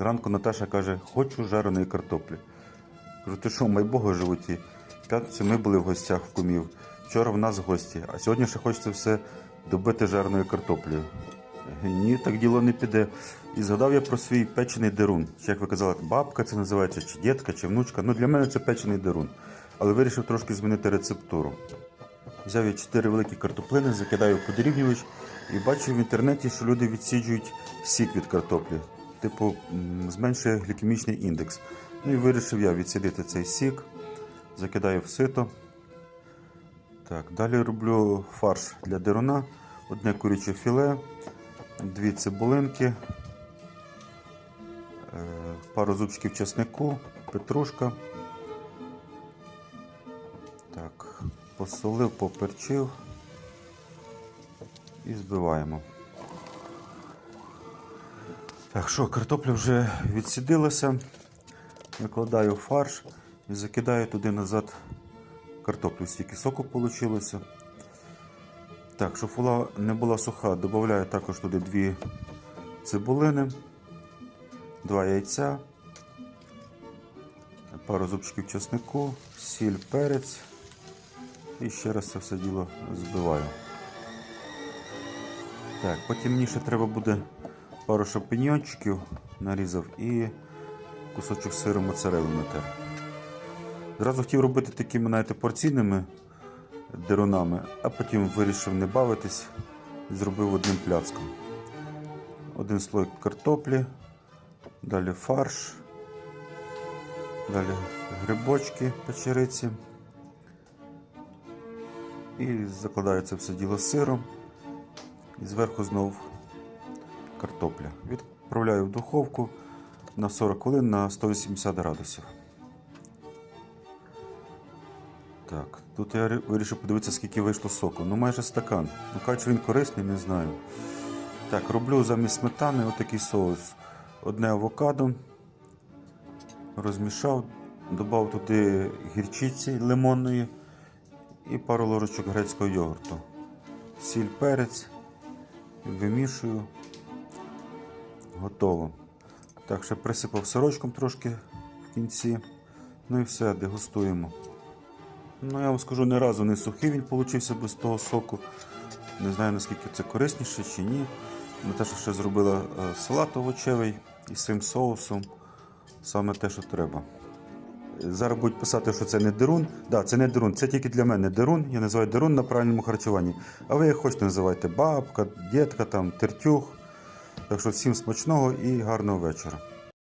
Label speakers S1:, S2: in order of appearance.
S1: Зранку Наташа каже, хочу жареної картоплі. Кажу, ти що, май Бога животі? П'ятницю ми були в гостях в кумів. Вчора в нас гості, а сьогодні ще хочеться все добити жареною картоплею. Ні, так діло не піде. І згадав я про свій печений дерун. Чи як ви казали, бабка це називається, чи дітка, чи внучка. Ну для мене це печений дерун. Але вирішив трошки змінити рецептуру. Взяв я 4 великі картоплини, закидаю в подрібнювач і бачив в інтернеті, що люди відсіджують сік від картоплі. Типу, зменшує глікемічний індекс. Ну і вирішив я відсідити цей сік, закидаю в сито. Так, далі роблю фарш для деруна, одне куряче філе, дві цибулинки, е, пару зубчиків чеснику, петрушка. Так, посолив, поперчив і збиваємо. Так, що, картопля вже відсідилася. Викладаю фарш і закидаю туди назад картоплю. Стільки соку вийшло. Так, щоб вона не була суха, додаю також туди дві цибулини, два яйця, пару зубчиків чеснику, сіль, перець. І ще раз це все діло збиваю. Так, потім мені ще треба буде пару шампіньончиків нарізав і кусочок сиру моцарелли натер. Зразу хотів робити такими, знаєте, порційними дерунами, а потім вирішив не бавитись зробив одним пляцком. Один слой картоплі, далі фарш, далі грибочки печериці. І закладаю це все діло сиром. І зверху знов картопля. Відправляю в духовку на 40 хвилин на 180 градусів. Так, тут я вирішив подивитися, скільки вийшло соку. Ну майже стакан. Ну кажуть, він корисний, не знаю. Так, роблю замість сметани отакий соус. Одне авокадо. Розмішав, додав туди гірчиці лимонної і пару ложечок грецького йогурту. Сіль, перець. Вимішую. Готово. Так, ще присипав сирочком трошки в кінці. Ну і все, дегустуємо. Ну, я вам скажу, ні разу не сухий він получився без того соку. Не знаю, наскільки це корисніше чи ні. Наташа ще зробила е, салат овочевий із цим соусом. Саме те, що треба. Зараз будуть писати, що це не дерун. Так, да, це не дерун, це тільки для мене дерун. Я називаю дерун на правильному харчуванні. А ви як хочете називайте бабка, дітка, там, тертюх. Так що всім смачного і гарного вечора.